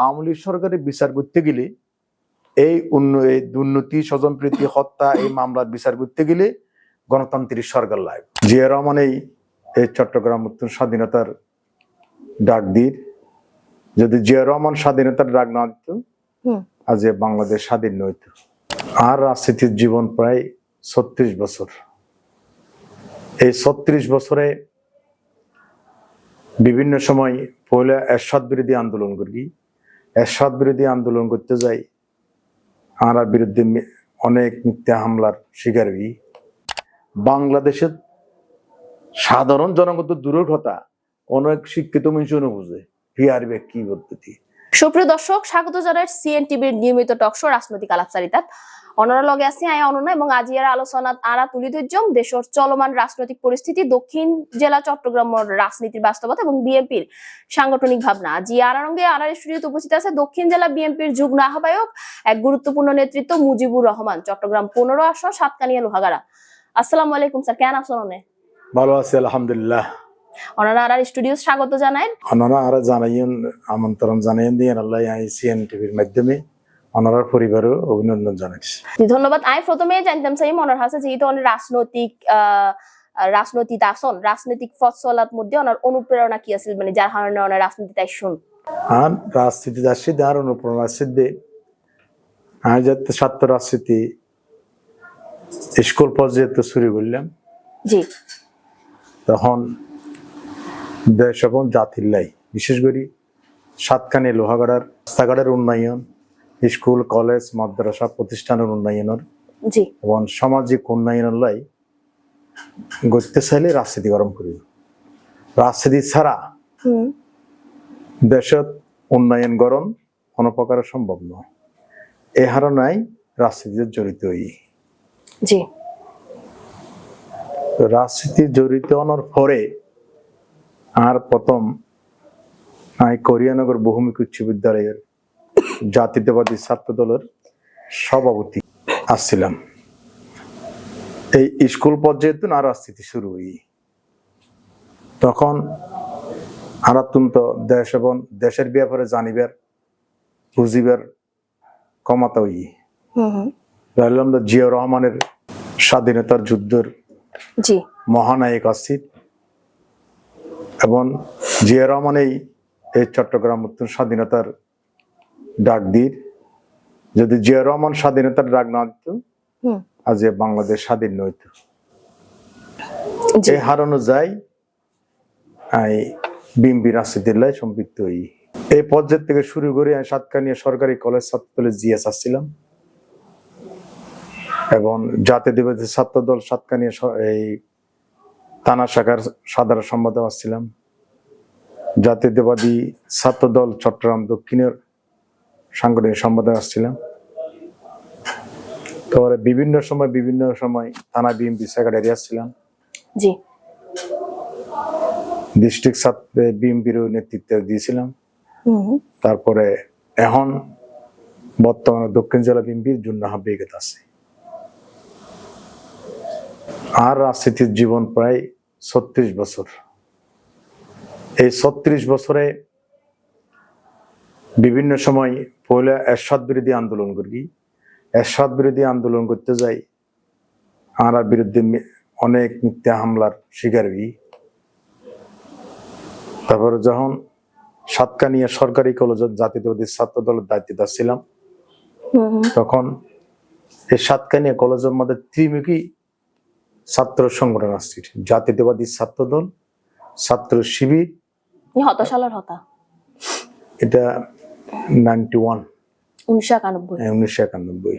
আওয়ামী লীগ সরকারের বিচার করতে গেলে এই এই দুর্নীতি স্বজনপ্রীতি হত্যা এই মামলার বিচার করতে গেলে গণতান্ত্রিক সরকার লাগবে জিয়া রহমান এই এই চট্টগ্রাম উত্তর স্বাধীনতার ডাক দিয়ে যদি জিয়া রহমান স্বাধীনতার ডাক না দিত আজ বাংলাদেশ স্বাধীন নইত আর রাজনীতির জীবন প্রায় ছত্রিশ বছর। এই ছত্রিশ বছরে বিভিন্ন সময় পয়লা এরশাদ বিরোধী আন্দোলন করি। এরশাদ বিরোধী আন্দোলন করতে যাই, আমরা বিরুদ্ধে অনেক মিথ্যা হামলার শিকার হই। বাংলাদেশের সাধারণ জনগত দূরের অনেক শিক্ষিত মানুষও বুঝে। বিহার কি পদ্ধতি? সুপ্রিয় দর্শক, স্বাগত জানাই সিএন টিভির নিয়মিত টকশো রাজনৈতিক আলাপচারিতাত অনরা লগে আছে আয় অননা এবং আজিয়ার আলোচনাত আরা তুলি ধৈর্যম দেশের চলমান রাজনৈতিক পরিস্থিতি দক্ষিণ জেলা চট্টগ্রামের রাজনীতির বাস্তবতা এবং বিএনপির সাংগঠনিক ভাবনা। আজি আরারঙ্গে আরার স্টুডিওতে উপস্থিত আছে দক্ষিণ জেলা বিএনপির যুগ্ম আহ্বায়ক এক গুরুত্বপূর্ণ নেতৃত্ব মুজিবুর রহমান চট্টগ্রাম পনেরো আসন সাতকানিয়া লোহাগাড়া। আসসালামু আলাইকুম স্যার কেন আছেন অনে ভালো আছে আলহামদুলিল্লাহ। ওনারা আরার স্টুডিও স্বাগত জানাই। ওনারা আরও জানাইন আমন্ত্রণ জানাইন দিয়ে আল্লাহ সিএন টিভির মাধ্যমে। ওনার পরিবারও অভিনন্দন জানাইছি ধন্যবাদ। আমি প্রথমে জানতাম চাই মনের হাসে যেহেতু অনেক রাজনৈতিক রাজনৈতিক আসন রাজনৈতিক ফসলাত মধ্যে ওনার অনুপ্রেরণা কি আছিল? মানে যার কারণে ওনার রাজনীতি তাই শুন আর রাজনীতি যাচ্ছি আর অনুপ্রেরণা সিদ্ধে আমি যাতে ছাত্র রাজনীতি স্কুল পর্যায়ে তো শুরু করলাম জি। তখন দেশ এবং জাতির লাই বিশেষ করে সাতখানি লোহাগাড়ার রাস্তাঘাটের উন্নয়ন স্কুল কলেজ মাদ্রাসা প্রতিষ্ঠানের উন্নয়নের জি। এবং সামাজিক উন্নয়নের লাই করতে চাইলে রাজনীতি গরম করি। রাজনীতি ছাড়া দেশত উন্নয়ন গরণ কোনো প্রকারে সম্ভব নয়। এ হারণাই রাজনীতিতে জড়িত হই। জি। রাজনীতি জড়িত হওয়ার পরে আর প্রথম আমি কোরিয়ানগর বহুমুখী উচ্চ বিদ্যালয়ের জাতীয়তাবাদী ছাত্র দলের সভাপতি আসছিলাম। এই স্কুল পর্যায়ে তো না রাজনীতি শুরু হই তখন আর অত্যন্ত দেশ এবং দেশের ব্যাপারে জানিবার বুঝিবার ক্ষমতা হই তো জিয়া রহমানের স্বাধীনতার যুদ্ধের মহানায়ক আসিফ এবং জিয়া রহমান এই এই চট্টগ্রাম উত্তর স্বাধীনতার ডাক দির যদি জিয়া রহমান স্বাধীনতার ডাক না দিত। আজ বাংলাদেশ স্বাধীন নইত এই হারানো যায় বিএমপি রাজনীতির সম্পৃক্ত হই। এই পর্যায় থেকে শুরু করে আমি সাতকানিয়া সরকারি কলেজ ছাত্রদলে জিএস আসছিলাম এবং জাতীয় দিবসের ছাত্র দল সাতকানিয়া এই থানা শাখার সাধারণ সম্পাদক আসছিলাম জাতীয়তাবাদী ছাত্র দল চট্টগ্রাম দক্ষিণের সাংগঠনিক সম্পাদক আসছিলাম তারপরে বিভিন্ন সময় বিভিন্ন সময় থানা বিএমপি সেক্রেটারি আসছিলাম জি। ডিস্ট্রিক্ট ছাত্র বিএমপির নেতৃত্ব দিয়েছিলাম। তারপরে এখন বর্তমানে দক্ষিণ জেলা বিএনপির জন্য আহ্বায়িকত আছে। আর রাজনীতির জীবন প্রায় ছত্রিশ বছর। এই ছত্রিশ বছরে বিভিন্ন সময় পয়লা এরশাদ বিরোধী আন্দোলন করি। এরশাদ বিরোধী আন্দোলন করতে যাই আর বিরুদ্ধে অনেক মিথ্যা হামলার শিকার হই। তারপরে যখন সাতকানিয়া সরকারি কলেজের জাতীয়তাবাদী ছাত্র দলের দায়িত্বে ছিলাম তখন এই সাতকানিয়া কলেজের মধ্যে ত্রিমুখী ছাত্র সংগঠন আসছে। জাতীয়তাবাদী ছাত্র দল ছাত্র শিবির। নি হত সালের হতা। এটা নাইনটি ওয়ান উনিশশো একানব্বই। উনিশশো একানব্বই।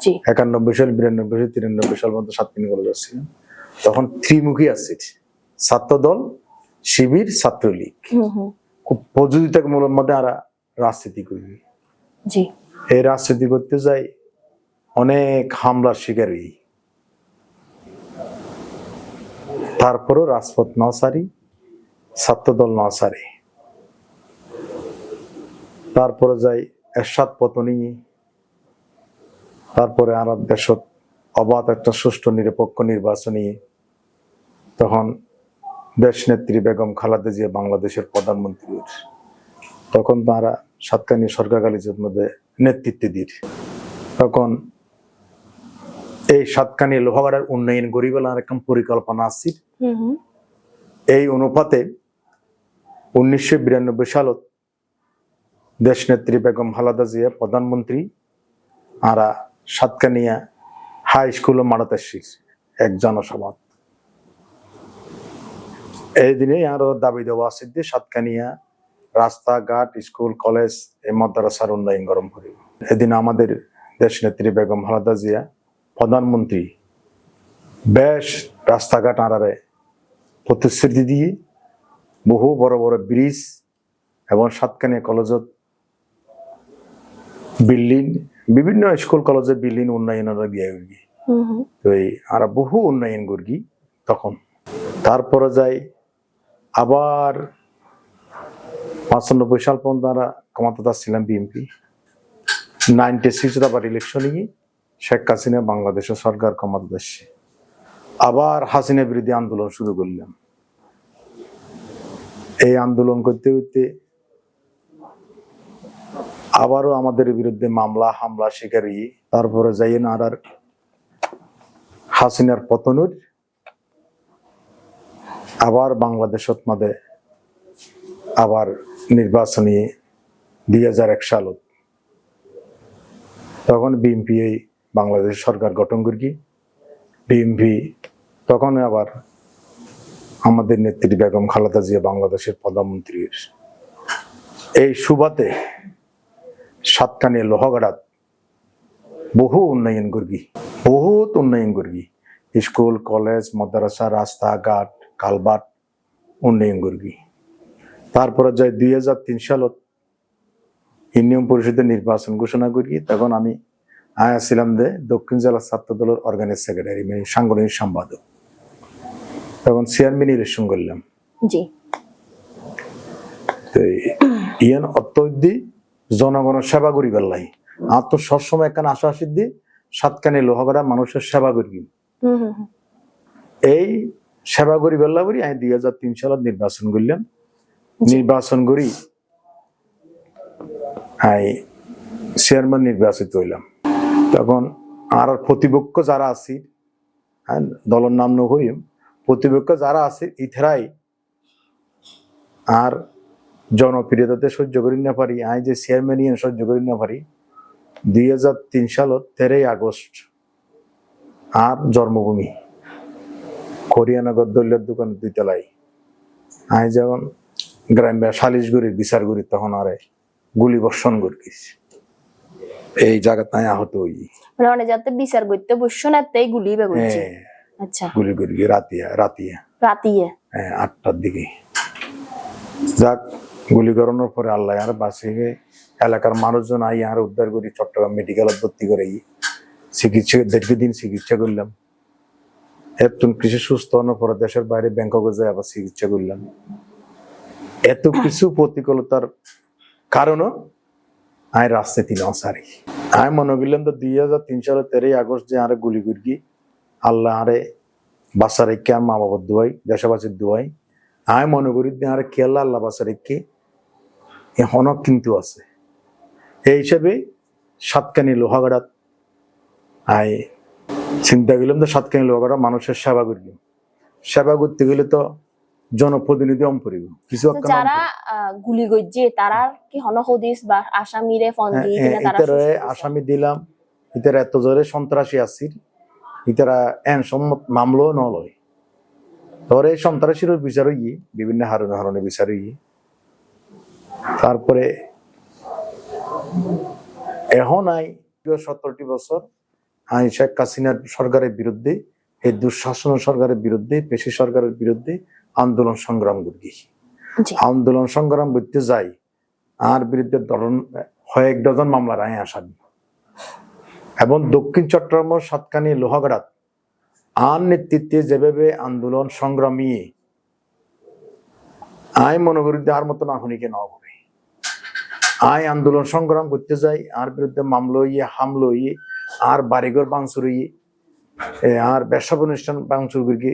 জি। একানব্বই সাল বিরানব্বই সাল তিরানব্বই সাল পর্যন্ত সাতকানি কলেজ তখন ত্রিমুখী আসছে ছাত্র দল শিবির ছাত্রলীগ। খুব প্রযোজিতামূলক মধ্যে আমরা রাজনীতি করি। জি। এই রাজনীতি করতে যাই অনেক হামলার শিকার। হই তারপরও রাজপথ নসারি ছাত্রদল নসারি তারপরে যাই এরশাদ পতনী তারপরে আরব দেশত অবাধ একটা সুষ্ঠু নিরপেক্ষ নির্বাচনী তখন দেশ নেত্রী বেগম খালেদা জিয়া বাংলাদেশের প্রধানমন্ত্রীর তখন তারা সাতকানি সরকার কালিজের মধ্যে নেতৃত্ব দির তখন এই সাতকানি লোহাগাড়ার উন্নয়ন গরিবেলার একদম পরিকল্পনা আসছিল এই অনুপাতে উনিশশো বিরানব্বই সালত দেশনেত্রী বেগম খালেদা জিয়া, প্রধানমন্ত্রী, আরা সাতকানিয়া হাই স্কুল মারাতে এক জনসভা এই দিনে আরও দাবি দেওয়া যে সাতকানিয়া রাস্তাঘাট, স্কুল, কলেজ, এই মাদ্রাসার উন্নয়ন গরম করি। এদিন আমাদের দেশনেত্রী বেগম খালেদা জিয়া, প্রধানমন্ত্রী, বেশ রাস্তাঘাট আড়ারে প্রতিশ্রুতি দিয়ে বহু বড় বড় ব্রিজ এবং সাতকানিয়া কলেজত বিল্ডিং বিভিন্ন স্কুল কলেজে বিল্ডিং উন্নয়নের হুম তো আর বহু উন্নয়ন করগি তখন। তারপরে যাই আবার পাঁচানব্বই সাল পর্যন্ত আমরা ক্ষমতা ছিলাম বিএনপি। নাইনটি সিক্স আবার ইলেকশন নিয়ে শেখ হাসিনা বাংলাদেশের সরকার ক্ষমতা আসছে। আবার হাসিনা বিরোধী আন্দোলন শুরু করলাম। এই আন্দোলন করতে করতে আবারও আমাদের বিরুদ্ধে মামলা, হামলা, শিকারী, তারপরে যাই না আর হাসিনার পতনুর আবার বাংলাদেশত মাঝে আবার নির্বাচনী দুই হাজার এক সালত তখন বিএনপি এই বাংলাদেশ সরকার গঠন করি। বিএনপি তখন আবার আমাদের নেত্রী বেগম খালেদা জিয়া বাংলাদেশের প্রধানমন্ত্রীর। এই সুবাতে সাতকানিয়া লোহাগাড়াত বহু উন্নয়ন করবি বহুত উন্নয়ন করবি। স্কুল কলেজ মাদ্রাসা রাস্তাঘাট কালবাট উন্নয়ন করবি। তারপরে যাই দুই হাজার তিন সালত ইউনিয়ন পরিষদের নির্বাচন ঘোষণা করি তখন আমি আয়া ছিলাম যে দক্ষিণ জেলা ছাত্র দলের অর্গানাইজ সেক্রেটারি মানে সাংগঠনিক সম্পাদক। তখন চেয়ারম্যান ইলেকশন করলাম। জি। তো ইয়ান অত্যদি জনগণের সেবা করি পেলাই আর তো সবসময় একখান আশা সিদ্ধি সাতখানি লোহাগড়া মানুষের সেবা করি। হুম হুম হুম। এই সেবা করি পেলা করি আমি দুই হাজার তিন সালত নির্বাচন করলাম। নির্বাচন করি আমি চেয়ারম্যান নির্বাচিত হইলাম। তখন আর প্রতিপক্ষ যারা আছি হ্যাঁ দলের নাম নহইম প্রতিপক্ষ যারা আছে ইথারাই আর জনপ্রিয়তাতে সহ্য করি না পারি। আমি যে চেয়ারম্যান সহ্য করি না পারি। দুই হাজার তিন সালত তেরোই আগস্ট আর জন্মভূমি। করিয়ানগর দলীয় দোকান দুইতলাই আমি যখন গ্রামে সালিশ করি বিচার করি তখন আরে গুলি বর্ষণ করি এই জায়গাতে আমি আহত হই। মানে অনেক যাতে বিচার করতে বসছো না তাই গুলি বেগুনছে হ্যাঁ, আচ্ছা। গুলি করি রাতিয়া রাতিয়া। রাতিয়ে। হ্যাঁ, আটটার দিকে। যাক গুলি করানোর পরে আল্লাহ আর বাঁচিয়ে এলাকার মানুষজন আই আর উদ্ধার করি, চট্টগ্রাম মেডিকেলত ভর্তি করে চিকিৎসা দীর্ঘদিন চিকিৎসা করলাম। এতক্ষণ কিছু সুস্থ হওয়ার পরে দেশের বাইরে ব্যাংককে যায় আবার চিকিৎসা করলাম। এত কিছু প্রতিকূলতার কারণও আমি রাজনীতি নসারি আমি মনে করলাম তো দুই হাজার তিন সালের তেরোই আগস্ট যে আরে গুলি করি আল্লাহ আরে রেখে আর মা বাবার দোয়াই দেশবাসীর দোয়াই আমি মনে করি আরে খেয়াল আল্লাহ রেখে হনক কিন্তু আছে। এই হিসাবে সাতকানি লোহাগাড়াত আই চিন্তা করলাম তো সাতকানি লোহাগাড়া মানুষের সেবা করি সেবা করতে গেলে তো জনপ্রতিনিধি অম পড়িব কিছু যারা গুলি গজ্জে তারা কি হন হদিস বা আসামিরে ফোন দিয়ে তারা ইতারে সুস্থ হইছে? আসামি দিলাম। ইতারা এত জোরে সন্ত্রাসী আসির। ইতারা এন সম্মত মামলো নলয়। ধরে এই সন্ত্রাসীর বিচার হই বিভিন্ন হারণে হারণে বিচার হই তারপরে এখন আই সত্তরটি বছর আই শেখ হাসিনার সরকারের বিরুদ্ধে এই দুঃশাসন সরকারের বিরুদ্ধে পেশি সরকারের বিরুদ্ধে আন্দোলন সংগ্রাম করি আন্দোলন সংগ্রাম করতে যাই আর বিরুদ্ধে ধরন কয়েক ডজন মামলার আয় আসামি এবং দক্ষিণ চট্টগ্রাম সাতকানি লোহাগড়াত আন নেতৃত্বে যেভাবে আন্দোলন সংগ্রামী আয় মনে করি আর আহনিকে না হবে আয় আন্দোলন সংগ্রাম করতে যাই, আর বিরুদ্ধে মামলো ইয়ে হামলো ইয়ে আর বাড়িঘর বাংসুর ইয়ে আর ব্যবসা প্রতিষ্ঠান বাংসুর করি,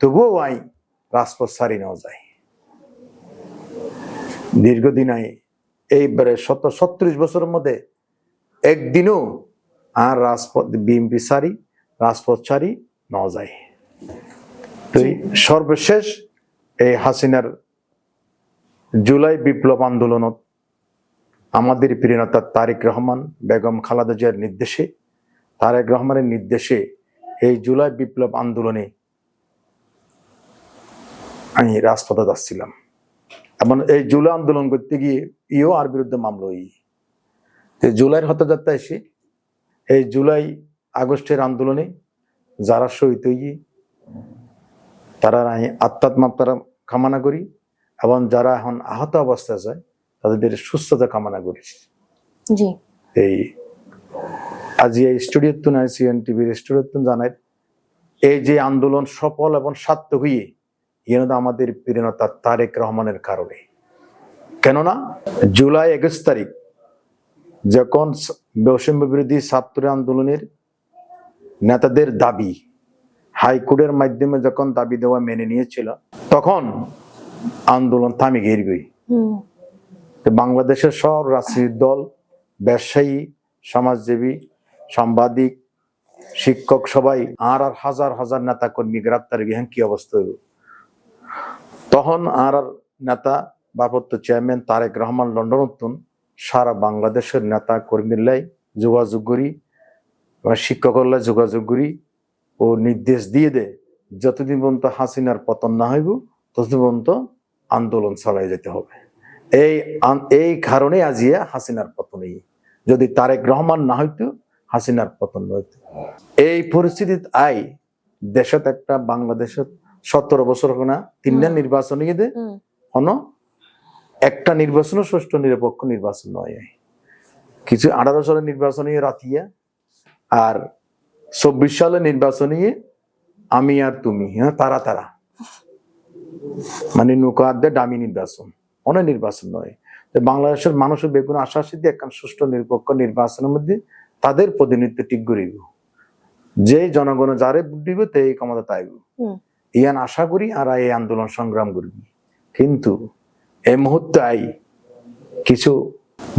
তবুও আই রাজপথ সারি নেওয়া যায় দীর্ঘদিন আই এইবারে শত সত্রিশ বছরের মধ্যে একদিনও আর রাজপথ বিএমপি সারি রাজপথ সারি ন যায় তো সর্বশেষ এই হাসিনার জুলাই বিপ্লব আন্দোলনত আমাদের প্রিয়নেতা তারেক রহমান, বেগম খালাদা জিয়ার নির্দেশে, তারেক রহমানের নির্দেশে এই জুলাই বিপ্লব আন্দোলনে আমি রাজপথে যাচ্ছিলাম এবং এই জুলাই আন্দোলন করতে গিয়ে ইও আর বিরুদ্ধে মামলা তো জুলাইয়ের হতযাত্রা এসে এই জুলাই আগস্টের আন্দোলনে যারা শহীদ হই তারা আমি আত্মাত্মাত্মারা কামনা করি এবং যারা এখন আহত অবস্থায় যায় তাদের সুস্থতা কামনা করি। জি। এই আজি এই স্টুডিওতুন আইসিএন টিভির স্টুডিওতুন জানাই এই যে আন্দোলন সফল এবং সার্থক হইয়ে ইয়েন আমাদের প্রিয়নতা তারেক রহমানের কারণে। কেননা জুলাই একুশ তারিখ যখন বৈষম্য বিরোধী ছাত্র আন্দোলনের নেতাদের দাবি হাইকোর্টের মাধ্যমে যখন দাবি দেওয়া মেনে নিয়েছিল তখন আন্দোলন থামে গিয়ে বাংলাদেশের সব রাজনৈতিক দল, ব্যবসায়ী সমাজসেবী সাংবাদিক, শিক্ষক সবাই আর আর হাজার হাজার নেতা কর্মী গ্রেপ্তার গিয়ে কি অবস্থা হইব? তখন আর আর নেতা, ভারপ্রাপ্ত চেয়ারম্যান তারেক রহমান লন্ডন উত্তন সারা বাংলাদেশের নেতা কর্মীলাই যোগাযোগ করি শিক্ষকরা যোগাযোগ করি ও নির্দেশ দিয়ে দে যতদিন পর্যন্ত হাসিনার পতন না হইব, ততদিন পর্যন্ত আন্দোলন চালাই যেতে হবে। এই এই কারণে আজিয়া হাসিনার পতন এই। যদি তারেক রহমান না হইতো হাসিনার পতন হইতো। এই পরিস্থিতিত আই দেশত একটা বাংলাদেশত সতেরো বছর না তিনটা নির্বাচন গিয়ে হন একটা নির্বাচনও সুষ্ঠু নিরপেক্ষ নির্বাচন নয়। কিছু আঠারো সালের নির্বাচনী রাতিয়া আর চব্বিশ সালের নির্বাচনী আমি আর তুমি হ্যাঁ তারা তারা। মানে নৌকা আদ্যে দামি নির্বাচন। অনেক নির্বাচন নয় বাংলাদেশের মানুষের বেগুন আশা সিদ্ধি একখান সুষ্ঠু নিরপেক্ষ নির্বাচনের মধ্যে তাদের প্রতিনিধিত্ব ঠিক করিব যে জনগণ যারে দিব তে এই ক্ষমতা তাইব ইয়ান আশা করি আর এই আন্দোলন সংগ্রাম করবি কিন্তু এই মুহূর্তে আই কিছু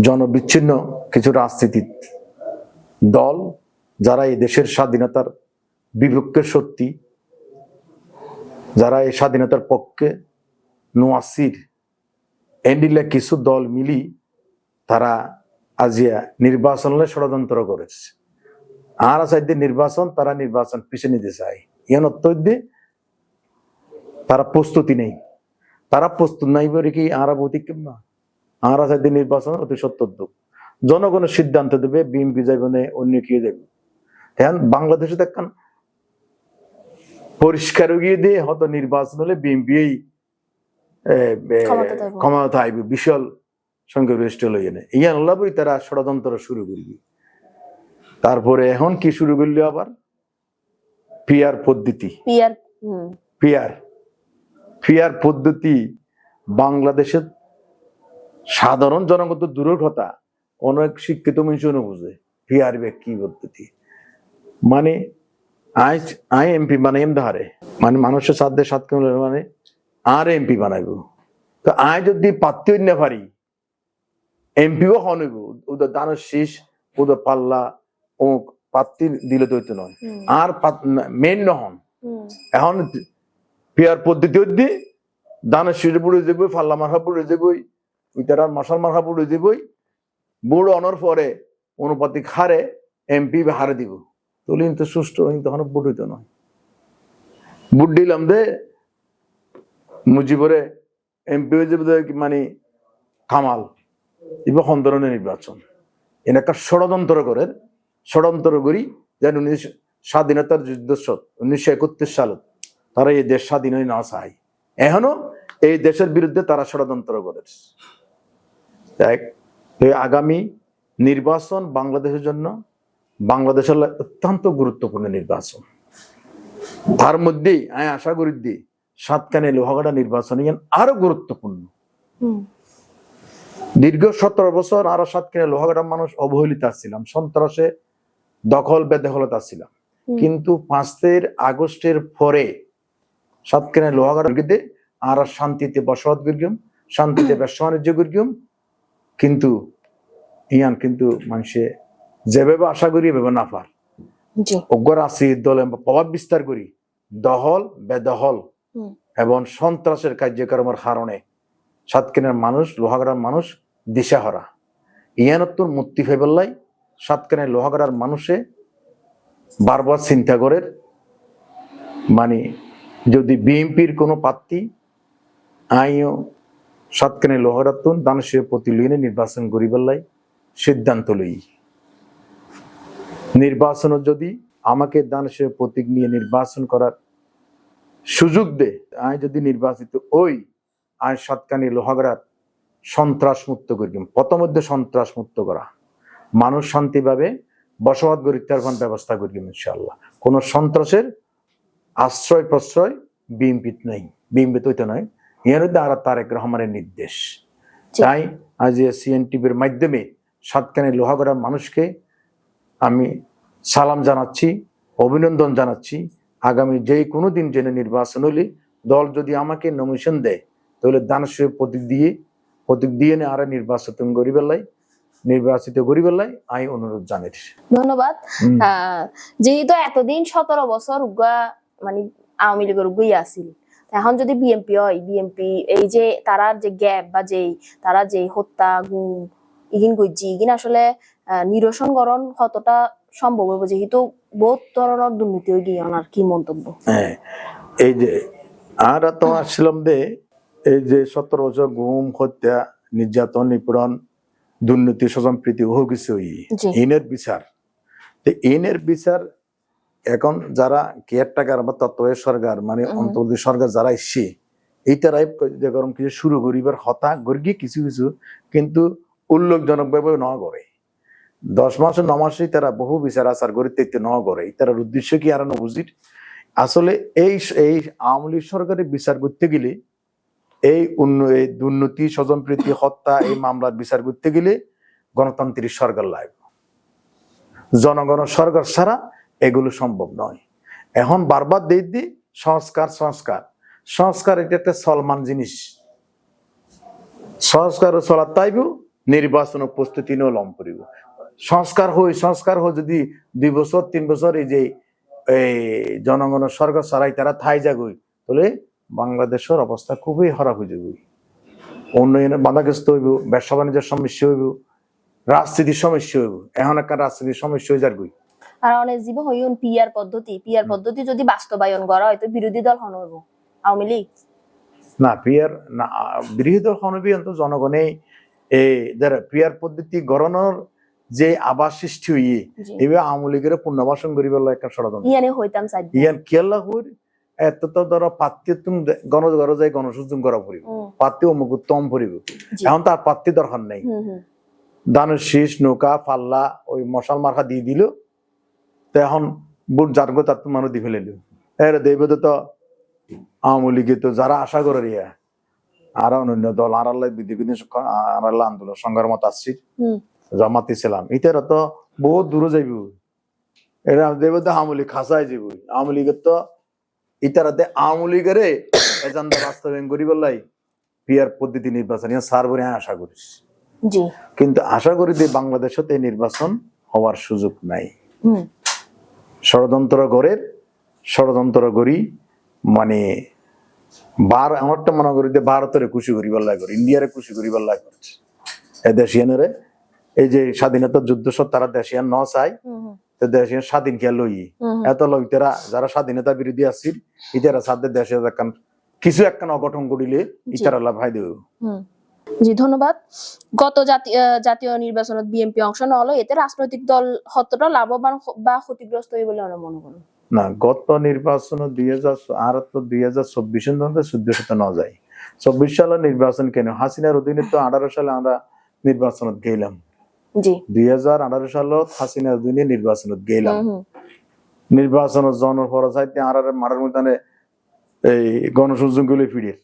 জনবিচ্ছিন্ন কিছু রাজনীতি দল যারা এই দেশের স্বাধীনতার বিপক্ষে সত্যি যারা এই স্বাধীনতার পক্ষে নোয়াসির এন্ডিলে কিছু দল মিলি তারা আজিয়া নির্বাচন ষড়যন্ত্র করেছে। আর চাইতে নির্বাচন, তারা নির্বাচন পিছিয়ে নিতে চায়। ইয়ান অত্যধ্যে তারা প্রস্তুতি নেই। তারা প্রস্তুত নাই বলে কি আরা বৌতিক না? আরা চাইতে নির্বাচন অতি সত্যোদ্যোগ জনগণের সিদ্ধান্ত দেবে, বিএনপি যাইব না, অন্য কি যাবে হ্যাঁ বাংলাদেশে দেখেন, পরিষ্কার গিয়ে দিয়ে হয়তো নির্বাচন হলে বিএনপি। ক্ষমতা আইব বিশাল সংখ্যা রেস্ট লইয়ে নেয়। ইয়ান আল্লাহই তারা ষড়যন্ত্র শুরু করবি। তারপরে এখন কি শুরু করলি আবার? পিয়ার পদ্ধতি। P R P R. পদ্ধতি বাংলাদেশের সাধারণ জনগত দূরের কথা অনেক শিক্ষিত মানুষও বুঝে পিয়ার বে কি পদ্ধতি। মানে আই আই এমপি বানাইম ধারে। মানে মানুষের সাধ্যে সাত কেমন মানে আর এমপি বানাইব। তো আই যদি পাত্তি না পারি এমপিও হনইব ওদের দানের শীষ ওদের পাল্লা ও পাত্তি দিলে তো হইতো নয়। আর মেন নহন এখন পেয়ার পদ্ধতি হচ্ছে দানের শিরে পড়ে যাবই ফাল্লা মাথা পড়ে যাবই উইটার আর মশাল মাথা পড়ে যাবই বুড়ো অনর পরে অনুপাতিক হারে এমপি হারে দিব। তুলি তো সুষ্ঠু তখন বুট হইতো নয়। বুট দিলাম দে মুজিবরে এমপি হয়ে যাবে মানে কামাল। এবার সন্তরণের নির্বাচন? এনেকা ষড়যন্ত্র করে, ষড়যন্ত্র করি যেন উনিশ স্বাধীনতার যুদ্ধ উনিশশো একত্রিশ সালত তারা এই দেশ স্বাধীন না চায় এখনও এই দেশের বিরুদ্ধে তারা ষড়যন্ত্র করে। এক আগামী নির্বাচন বাংলাদেশের জন্য, বাংলাদেশের অত্যন্ত গুরুত্বপূর্ণ নির্বাচন। তার মধ্যেই, আমি আশা করি দি সাতকানে লোহাগাড়া নির্বাচন আরও গুরুত্বপূর্ণ। দীর্ঘ সতেরো বছর আরও সাতক্ষীরা লোহাগাড়া মানুষ অবহেলিত ছিলাম সন্ত্রাসে দখল বেদখলতা ছিলাম কিন্তু পাঁচের আগস্টের পরে সাতক্ষীরা লোহাগাড়া আর শান্তিতে বসবাস করিম শান্তিতে ব্যবসা বাণিজ্য করিম কিন্তু ইয়ান কিন্তু মানুষে যেভাবে আশা করি এভাবে না পার। অজ্ঞ রাজনীতির দলে প্রভাব বিস্তার করি দহল বেদহল। এবং সন্ত্রাসের কার্যক্রমের কারণে সাতক্ষীরার মানুষ, লোহাগড়ার মানুষ দিশাহারা। ইয়ানত্তর মুক্তি ফেবল্লাই সাতক্ষীরার লোহাগড়ার মানুষে বারবার চিন্তা করে মানে যদি বিএনপির কোনো প্রার্থী আইও সাতক্ষীরার লোহাগড়াতুন দানসীয় প্রতি লইনে নির্বাচন করিবেলাই সিদ্ধান্ত লই। নির্বাচন যদি আমাকে দানসীয় প্রতীক নিয়ে নির্বাচন করার সুযোগ দে। আমি যদি নির্বাচিত ওই আই সাতকানি লোহাগড়ার সন্ত্রাস মুক্ত করিম প্রথমত সন্ত্রাস মুক্ত করা। মানুষ শান্তিভাবে বসবাস পারবার ব্যবস্থা করিম ইনশাল্লাহ কোন সন্ত্রাসের আশ্রয় প্রশ্রয় বিএমপিত নেই। বিএমপি তো নয়। এর মধ্যে আর তারেক রহমানের নির্দেশ। তাই আজ সিএনটিভির মাধ্যমে সাতকানি লোহাগড়ার মানুষকে আমি সালাম জানাচ্ছি অভিনন্দন জানাচ্ছি। আগামী যে কোনো দিন যেন নির্বাচন হলে দল যদি আমাকে নমিশন দেয় তাহলে দানশীয় প্রতীক দিয়ে প্রতীক দিয়ে নে আর নির্বাচিত করিবেলাই নির্বাচিত করিবেলাই আমি অনুরোধ জানাই ধন্যবাদ। যেহেতু এতদিন সতেরো বছর উগা মানে আওয়ামী লীগের উগুই আছিল এখন যদি বিএনপি হয় বিএনপি এই যে তারার যে গ্যাপ বা যেই তারা যে হত্যা গুম ইগিন গজ্জি ইগিন আসলে আহ, নিরসন করণ কতটা সম্ভব হবে যেহেতু বহুত ধরনের দুর্নীতি হয়ে গিয়ে ওনার কি মন্তব্য হ্যাঁ এই যে আর তো আসলাম দে এই যে সতেরো বছর গুম হত্যা নির্যাতন নিপীড়ন দুর্নীতি স্বজনপ্রীতি কিছু। ইনের বিচার তো ইনের বিচার এখন যারা কেয়ারটাকার বা তত্ত্বের সরকার মানে। অন্তর্বর্তী সরকার যারা এসছে এইটারাই যে গরম কিছু শুরু করিবার হতা গর্গি কিছু কিছু কিন্তু উল্লেখজনকভাবে ন করে দশ মাস, ন মাসেই তারা বহু বিচার আচার করিতে ন করে। তার উদ্দেশ্য কি আর বুঝির আসলে এই এই আওয়ামী লীগ সরকারের বিচার করতে গেলে, এই এই দুর্নীতি, স্বজনপ্রীতি, হত্যা, এই মামলার বিচার করতে গেলে গণতান্ত্রিক সরকার লাগবে। জনগণ সরকার ছাড়া এগুলো সম্ভব নয়। এখন বারবার দিয়ে দি সংস্কার সংস্কার। সংস্কার এটা একটা সলমান জিনিস। সংস্কার চলার তাইব, নির্বাচন প্রস্তুতি নিয়েও লম করিব। সংস্কার হই সংস্কার হই যদি দুই বছর তিন বছর এই যে এই জনগণের সরকার ছাড়াই তারা থাই যাগই তাহলে বাংলাদেশের অবস্থা খুবই খারাপ হয়ে যাবে। উন্নয়নের বাধাগ্রস্ত হইব ব্যবসা বাণিজ্যের সমস্যা হইব রাজনীতির সমস্যা হইব এখন একটা রাজনীতির সমস্যা হয়ে যাবে আর অনেক জীব হইন পিয়ার পদ্ধতি পিয়ার পদ্ধতি যদি বাস্তবায়ন করা হয় তো বিরোধী দল হন হইব আওয়ামী লীগ? না পিয়ার না বিরোধী দল হনবি অন্ত জনগণে এই যারা পিয়ার পদ্ধতি গড়ানোর যে আবাস সৃষ্টি হইয়ে এবার আওয়ামী লীগের পুনর্বাসন লাগে একটা ষড়যন্ত্র। ইয়ানে হইতাম চাই ইয়ান কেলা হইর এত তো ধরো পাত্তি তুমি গণ গণ যায় গণসূচন করা পড়িব। পাত্তি অমুক তম পড়িব। এখন তার পাত্তি দরকার নেই। দানের শীষ নৌকা পাল্লা ওই মশাল মার্কা দিয়ে দিল। তো এখন বুট যার গো তার তো মানুষ দি ফেলিল এর দেব তো আওয়ামী লীগে তো যারা আশা করে রিয়া আর অন্য দল আর আল্লাহ আর আল্লাহ আন্দোলন সংঘের মত আসছি। জামাত ইসলাম। ইতারা তো বহুত দূরে যাইব এরা দেব তো আওয়ামী লীগ খাসায় যাইব আওয়ামী লীগের তো ইতারাতে আওয়ামী লীগের এজেন্ডা বাস্তবায়ন করিবার লাই পিয়ার পদ্ধতি নির্বাচন ইয়া সার বলে আশা করিস কিন্তু আশা করি যে বাংলাদেশত এই নির্বাচন হওয়ার সুযোগ নাই। ষড়যন্ত্র গড়ের ষড়যন্ত্র করি মানে বার আমারটা মনে করি যে ভারতের খুশি করিবার লাগে করে ইন্ডিয়ারে খুশি করিবার লাগে করছে এ দেশিয়ানেরে এই যে স্বাধীনতা যুদ্ধ সব তারা দেশিয়ান ন চাই দেশিয়ান স্বাধীন খেয়া লই? এত লোক তারা যারা স্বাধীনতা বিরোধী আসছিল ইতারা সাদের দেশে একখান কিছু একখান অঘটন করিলে ইতারা লাভ দেব। জি ধন্যবাদ। গত জাতীয় নির্বাচনত বিএনপি অংশ নহলো এতে রাজনৈতিক দল কতটা লাভবান বা ক্ষতিগ্রস্ত হই বলে আমরা মনে করি। না গত নির্বাচন দুই হাজার আর তো দুই হাজার চব্বিশ চোদ্দ সাথে ন যায়। চব্বিশ সালের নির্বাচন কেন? হাসিনার অধীনে তো আঠারো সালে আমরা নির্বাচনত গেলাম। দুই হাজার আঠারো সালত নির্বাচনত গেলাম মারার মধ্যে এই ফিডের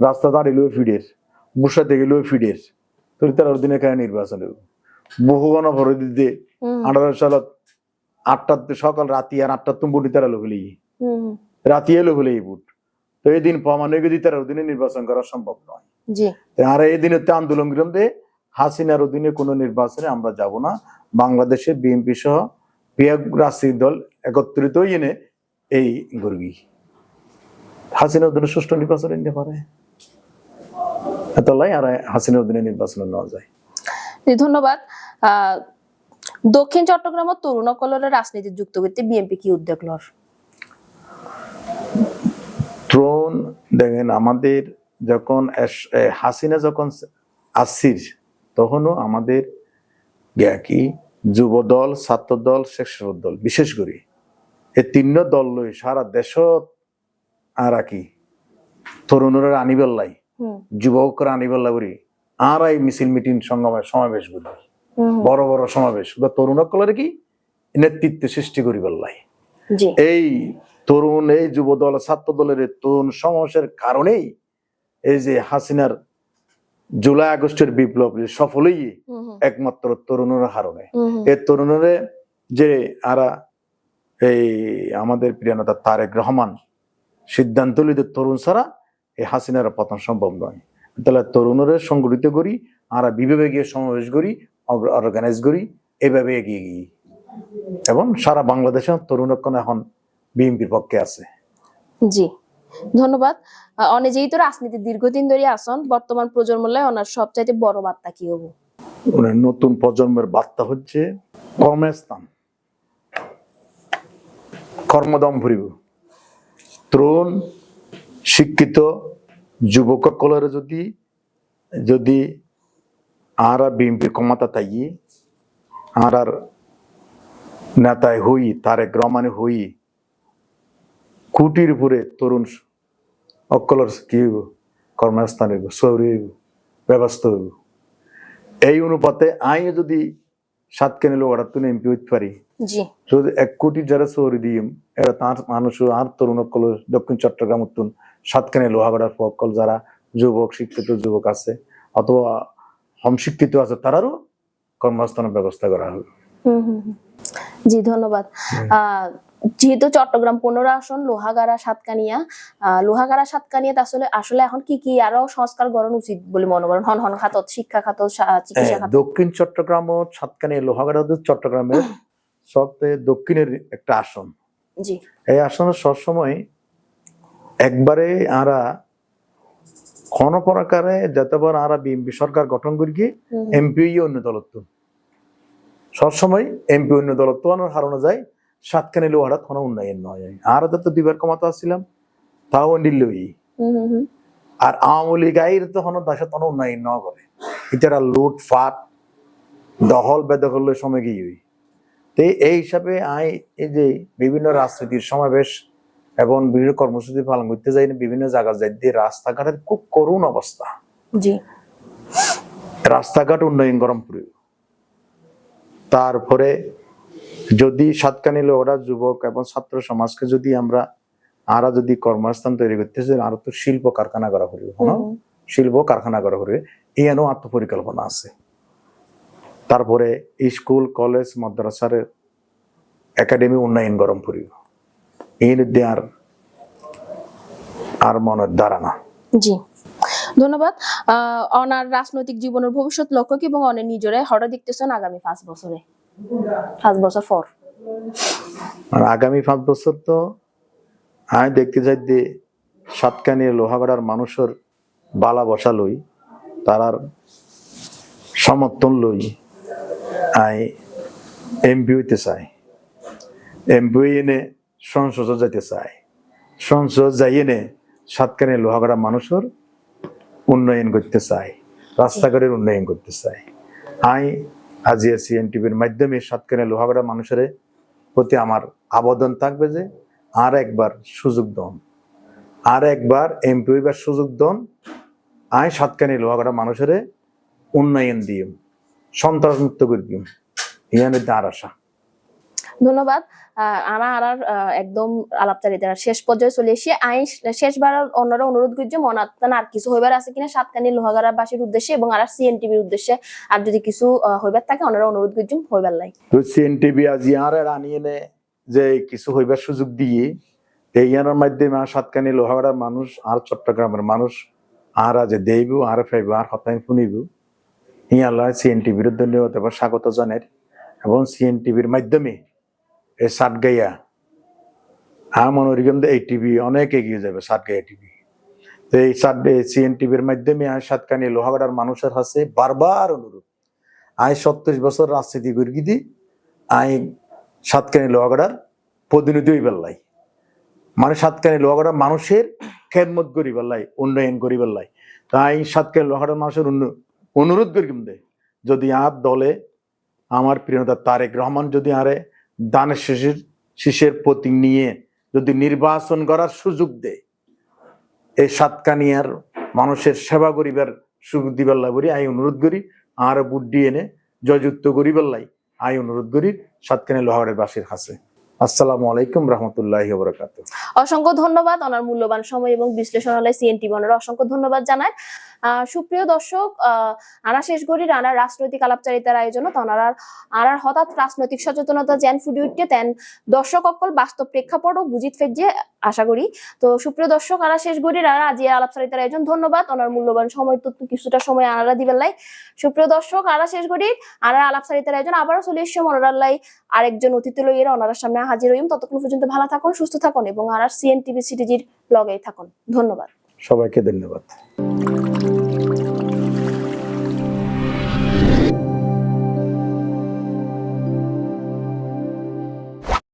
রাস্তা ফিডের বুসাতে গেলেও ফিডের তার কেন নির্বাচন বহু আঠারো সালত আটটার সকাল রাতি আর আটটার তুমি বুটি তারা লোক। রাতি এলো হলে এই ভোট। তো এই দিন প্রমাণ হয়ে গেছে তার অধীনে নির্বাচন করা সম্ভব নয়। আর এই দিনে আন্দোলন গ্রাম দে হাসিনার অধীনে কোনো নির্বাচনে আমরা যাব না। বাংলাদেশে বিএনপি সহ বিয়োগ রাজনৈতিক দল একত্রিত এনে এই গর্গি। হাসিনার অধীনে সুষ্ঠু নির্বাচন নিতে পারে। এতলাই আর হাসিনার অধীনে নির্বাচন নেওয়া যায়। ধন্যবাদ। দক্ষিণ চট্টগ্রামের তরুণ কলরের রাজনীতি যুক্ত করতে বিএনপি কি উদ্যোগ লর? ট্রোন দেখেন আমাদের যখন হাসিনা যখন আসির তখনও আমাদের গিয়া কি যুব দল ছাত্র দল স্বেচ্ছাসেবক দল বিশেষ করে এই তিন দল লই সারা দেশত আর কি তরুণরা আনিবেল্লাই যুবকরা আনিবেল্লা করি আর এই মিছিল মিটিং সঙ্গমে সমাবেশ করি বড় বড় সমাবেশ। তরুণ কলের কি নেতৃত্ব সৃষ্টি করি বেল্লাই। এই তরুণ এই যুব দল ছাত্র দলের তরুণ সমাবেশের কারণেই এই যে হাসিনার জুলাই আগস্টের বিপ্লব সফলই একমাত্র তরুণের হারণে। এই তরুণের যে আরা এই আমাদের প্রিয় নেতা তারেক রহমান সিদ্ধান্ত লিতে তরুণ ছাড়া এই হাসিনার পতন সম্ভব নয়। তাহলে তরুণের সংগঠিত করি আমরা বিভাগে গিয়ে সমাবেশ করি অর্গানাইজ করি এভাবে এগিয়ে গিয়ে। এবং সারা বাংলাদেশে তরুণক্ষণ এখন বিএনপির পক্ষে আছে। জি। ধন্যবাদ। অনে যেহেতু রাজনীতি দীর্ঘদিন ধরে আসন বর্তমান প্রজন্মলে ওনার সবচাইতে বড় বার্তা কি হব? ওনার নতুন প্রজন্মের বার্তা হচ্ছে কর্মস্থান কর্মদম ভরিব। তরুণ, শিক্ষিত যুবকসকলের যদি যদি আর বিএনপির ক্ষমতা তাই আর আর নেতায় হই, তারেক রহমানে হই, কুটির উপরে তরুণ অকলর কি হইব? কর্মস্থান হইব সৌরি হইব ব্যবস্থা হইব। এই অনুপাতে আইনে যদি সাত কেনে তুলে এমপি হইতে পারি যদি এক কোটি যারা চৌরি দিম এরা তার মানুষ আর তরুণ অকল দক্ষিণ চট্টগ্রাম উত্তন সাত কেনে লোহাগড়ার অকল যারা যুবক শিক্ষিত যুবক আছে অথবা শিক্ষিত আছে তারারও কর্মস্থানের ব্যবস্থা করা হবে। জি ধন্যবাদ। যেহেতু চট্টগ্রাম পনেরো আসন লোহাগাড়া সাতকানিয়া আহ, লোহাগাড়া সাতকানিয়াতে আসলে আসলে এখন কি কি আরও সংস্কার গ্রহণ উচিত বলে মনে করেন? হন হন খাতত শিক্ষা খাত চিকিৎসা দক্ষিণ চট্টগ্রাম ও সাতকানি লোহাগড়া চট্টগ্রামের সবচেয়ে দক্ষিণের একটা আসন। জি। এই আসনে সবসময় একবারে আরা কোন প্রকারে যতবার আরা বিএনপি সরকার গঠন করি কি এমপি অন্য দলত্ব সবসময় এমপি অন্য দলত্ব হারানো যায়। সাতখানি লোহাটা কোনো উন্নয়ন নয়। আর তো দুইবার ক্ষমতা আসছিলাম তাও নিলই। আর আওয়ামী লীগ আইর তো হন দেশে তখন উন্নয়ন ন করে ইতারা লুট ফাট দখল বেদখলের সময় গিয়ে তো এই হিসাবে আই এই যে বিভিন্ন রাজনীতির সমাবেশ এবং বিভিন্ন কর্মসূচি পালন করতে যাই বিভিন্ন জায়গা যাই দিয়ে রাস্তাঘাটের খুব করুণ অবস্থা। রাস্তাঘাট উন্নয়ন গরম তারপরে যদি সাতকানি লোকরা যুবক এবং ছাত্র সমাজকে যদি আমরা আরা যদি কর্মস্থান তৈরি করতে চাই আর তো শিল্প কারখানা করা হুম, হুম। শিল্প কারখানা করা এই এনো আত্মপরিকল্পনা আছে। তারপরে স্কুল কলেজ মাদ্রাসার একাডেমি উন্নয়ন গরম পড়িব এই নিয়ে আর আর মনের দ্বারা না। জি। ধন্যবাদ। আহ, অনার রাজনৈতিক জীবনের ভবিষ্যৎ লক্ষ্য কি এবং অনেক নিজরে হঠাৎ দেখতেছেন আগামী পাঁচ বছরে? পাঁচ বছর পর। আগামী পাঁচ বছর তো আমি দেখতে চাই যে সাতকানি লোহাগড়ার মানুষের বালা বসা লই, তারার সমর্থন লই আই এমপি হইতে চাই। এমপি এনে সংসদ যাইতে চাই। সংসদ যাই এনে সাতকানি লোহাগড়া মানুষের উন্নয়ন করতে চাই, রাস্তাঘাটের উন্নয়ন করতে চাই। আই আজিয়া সিএনটিভির মাধ্যমে সাতকানে লোহাগড়া মানুষের প্রতি আমার আবেদন থাকবে যে আর একবার সুযোগ দন আর একবার এমপি হইবার সুযোগ দন আয় সাতকানি লোহাগড়া মানুষের উন্নয়ন দিয়ে সন্ত্রাস মুক্ত করে দিম ইয়ানের আর আশা ধন্যবাদ। আনার আহ, একদম আলাপচারিতার। শেষ পর্যায়ে চলে এসে আই শেষবার অন্যরা অনুরোধ করছে মনাত্তান আর কিছু হইবার আছে কিনা সাতকানি লোহাগাড়া বাসীর উদ্দেশ্যে এবং আর সিএনটিভির উদ্দেশ্যে আর যদি কিছু হইবার থাকে ওনারা অনুরোধ করছেন হইবার লাই তো সিএনটিভি আজি আর আনিয়ে নে যে কিছু হইবার সুযোগ দিয়ে এই ইয়ানোর মাধ্যমে আর সাতকানি লোহাগড়ার মানুষ আর চট্টগ্রামের মানুষ আর আজ দেইব আর ফাইব আর হতাই শুনিব ইয়াল্লাহ সিএনটিভির ধন্যবাদ এবং স্বাগত জানের এবং সিএনটিভির মাধ্যমে এই সাত গাইয়া আমার ওরকম এই টিভি অনেক এগিয়ে যাবে সাত গাইয়া টিভি। তো এই সাত সিএনটিভির মাধ্যমে আয় সাতকানি লোহাগড়ার মানুষের কাছে বারবার অনুরোধ। আয় সত্তর বছর রাজনীতি করি দি আই সাতকানি লোহাগড়ার প্রতিনিধি হই পেলাই মানে সাতকানি লোহাগড়ার মানুষের খেদমত করি পেলাই উন্নয়ন করি পেলাই তাই সাতকানি লোহাগড়ার মানুষের অনুরোধ করি কিন্তু, যদি আর দলে আমার প্রিয়তা তারেক রহমান যদি আরে দানের শিশির, শিশের প্রতীক নিয়ে যদি নির্বাচন করার সুযোগ দেয়, এই সাতকানিয়ার মানুষের সেবা করিবার সুযোগ দিবার লাগি আই অনুরোধ করি, আর বুদ্ধি এনে জয়যুক্ত করিবার লাই আই অনুরোধ করি, সাতকানি লোহারের বাসীর কাছে। আসসালামু আলাইকুম রহমতুল্লাহ অসংখ্য ধন্যবাদ ওনার মূল্যবান সময় এবং বিশ্লেষণালয় সিএনটি ওনারা অসংখ্য ধন্যবাদ জানায় সুপ্রিয় দর্শক আনা শেষ করি রানার রাজনৈতিক আলাপচারিতার আয়োজন তানার আনার হঠাৎ রাজনৈতিক সচেতনতা জ্ঞান ফুটে উঠতে তেন দর্শক অকল বাস্তব প্রেক্ষাপট ও বুঝিত ফেজে আশা করি। তো সুপ্রিয় দর্শক, আনা শেষ করি রানা, আজি আলাপচারিতার আয়োজন। ধন্যবাদ। ওনার মূল্যবান সময় তো কিছুটা সময় আনারা দিবেন লাই সুপ্রিয় দর্শক, আনা শেষ করি আনার আলাপচারিতার আয়োজন আবারও চলে এসছে মনোরাল লাই। আরেকজন অতিথি লইয়ের ওনার সামনে হাজির হইম। ততক্ষণ পর্যন্ত ভালো থাকুন, সুস্থ থাকুন এবং আর সিএনটিভি সিটিজির লগেই থাকুন। ধন্যবাদ। সবাইকে ধন্যবাদ।